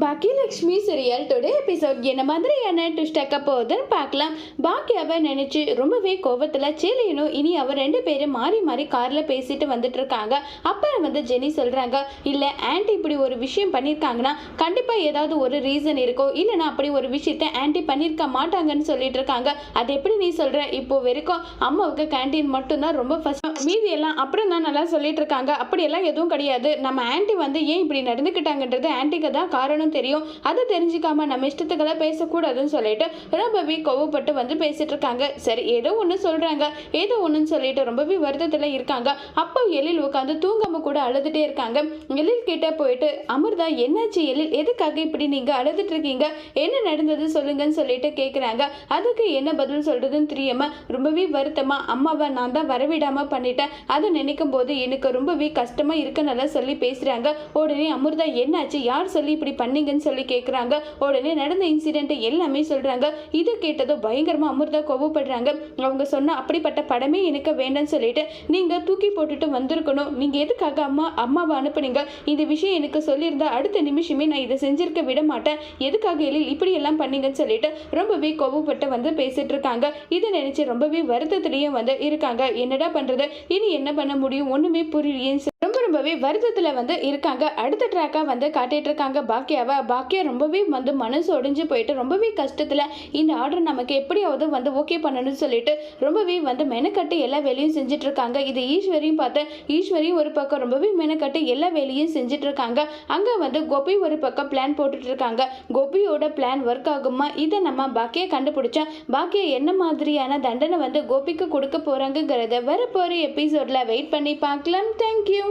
Bhagyalakshmi serial today episode என்ன மாதிரியான ட்விஸ்டாக்க போகுதுன்னு பார்க்கலாம். பாக்கியாவை நினைச்சு ரொம்பவே கோவத்தில் சேலையனும் இனி அவர் ரெண்டு பேரும் மாறி மாறி காரில் பேசிட்டு வந்துட்டு இருக்காங்க. அப்புறம் வந்து ஜெனி சொல்கிறாங்க இல்லை ஆன்டி இப்படி ஒரு விஷயம் பண்ணியிருக்காங்கன்னா கண்டிப்பாக ஏதாவது ஒரு ரீசன் இருக்கோ இல்லைனா அப்படி ஒரு விஷயத்த ஆன்ட்டி பண்ணியிருக்க மாட்டாங்கன்னு சொல்லிட்டு இருக்காங்க. அது எப்படி நீ சொல்கிற இப்போ வரைக்கும் அம்மாவுக்கு கேண்டீன் மட்டும்தான் ரொம்ப ஃபஸ்ட் மீதி எல்லாம் அப்புறம் தான் நல்லா சொல்லிட்டு இருக்காங்க. அப்படியெல்லாம் எதுவும் கிடையாது. நம்ம ஆன்டி வந்து ஏன் இப்படி நடந்துக்கிட்டாங்கன்றது ஆன்ட்டிக்கு தான் காரணம். தெரியும். அதை தெரிஞ்சுக்காம நம்ம இஷ்டத்துக்கெல்லாம் பேசக்கூடாதுன்னு சொல்லிட்டு ரொம்பவே கோவப்பட்டு வந்து பேசிட்டு இருக்காங்க. சரி ஏதோ ஒன்று சொல்றாங்க. ஏதோ ஒன்றுன்னு சொல்லிட்டு ரொம்பவே வருத்தத்தில் இருக்காங்க. அப்போ எழில் உட்காந்து தூங்காம கூட அழுதுட்டே இருக்காங்க. எழில் கிட்ட போயிட்டு அமிர்தா என்னாச்சு எழில்? எதுக்காக இப்படி நீங்க அழுதுட்டு இருக்கீங்க? என்ன நடந்தது சொல்லுங்கன்னு சொல்லிட்டு கேட்குறாங்க அதுக்கு என்ன பதில் சொல்றதுன்னு தெரியாம ரொம்பவே வருத்தமா அம்மாவை நான் தான் வரவிடாம பண்ணிட்டேன். அதை நினைக்கும் போது எனக்கு ரொம்பவே கஷ்டமா இருக்குன்னு சொல்லி பேசுறாங்க. உடனே அமிர்தா என்னாச்சு? யார் சொல்லி இப்படி பண்ணீங்கன்னு சொல்லி கேட்குறாங்க உடனே நடந்த இன்சிடென்ட் எல்லாமே சொல்கிறாங்க இது கேட்டதும் பயங்கரமாக அமிர்தா கோவப்படுறாங்க. அவங்க சொன்ன அப்படிப்பட்ட படமே எனக்கு வேண்டாம்னு சொல்லிட்டு நீங்கள் தூக்கி போட்டுட்டு வந்திருக்கணும். நீங்கள் எதுக்காக அம்மா அம்மாவை அனுப்புனீங்க? இந்த விஷயம் எனக்கு சொல்லியிருந்தா அடுத்த நிமிஷமே நான் இதை செஞ்சிருக்க விட மாட்டேன். எதுக்காக எழில் இப்படியெல்லாம் பண்ணீங்கன்னு சொல்லிட்டு ரொம்பவே கோவப்பட்டு வந்து பேசிட்டு இருக்காங்க. இதை நினைச்சு ரொம்பவே வருத்தத்திலேயே வந்து இருக்காங்க. என்னடா பண்றது? இனி என்ன பண்ண முடியும்? ஒண்ணுமே புரியலையே ரொம்பவே வருத்தத்தில் வந்து இருக்காங்க. அடுத்த ட்ராக்காக வந்து காட்டிகிட்டு இருக்காங்க பாக்கியாவை பாக்கியா ரொம்பவே வந்து மனசு ஒடிஞ்சு போயிட்டு ரொம்பவே கஷ்டத்தில் இந்த ஆர்டர் நமக்கு எப்படியாவது வந்து ஓகே பண்ணணும்னு சொல்லிட்டு ரொம்பவே வந்து மெனக்கட்டு எல்லா வேலையும் செஞ்சுட்டு இருக்காங்க. இது ஈஸ்வரியும் பார்த்து ஈஸ்வரியும் ஒரு பக்கம் ரொம்பவே மெனக்கட்டு எல்லா வேலையும் செஞ்சுட்டு இருக்காங்க. அங்கே வந்து கோபி ஒரு பக்கம் பிளான் போட்டுட்டு இருக்காங்க. கோபியோட பிளான் ஒர்க் ஆகுமா? இதை நம்ம பாக்கியா கண்டுபிடிச்சா பாக்கியா என்ன மாதிரியான தண்டனை வந்து கோபிக்கு கொடுக்க போகிறாங்கிறத வரப்போகிற எபிசோடில் வெயிட் பண்ணி பார்க்கலாம். தேங்க்யூ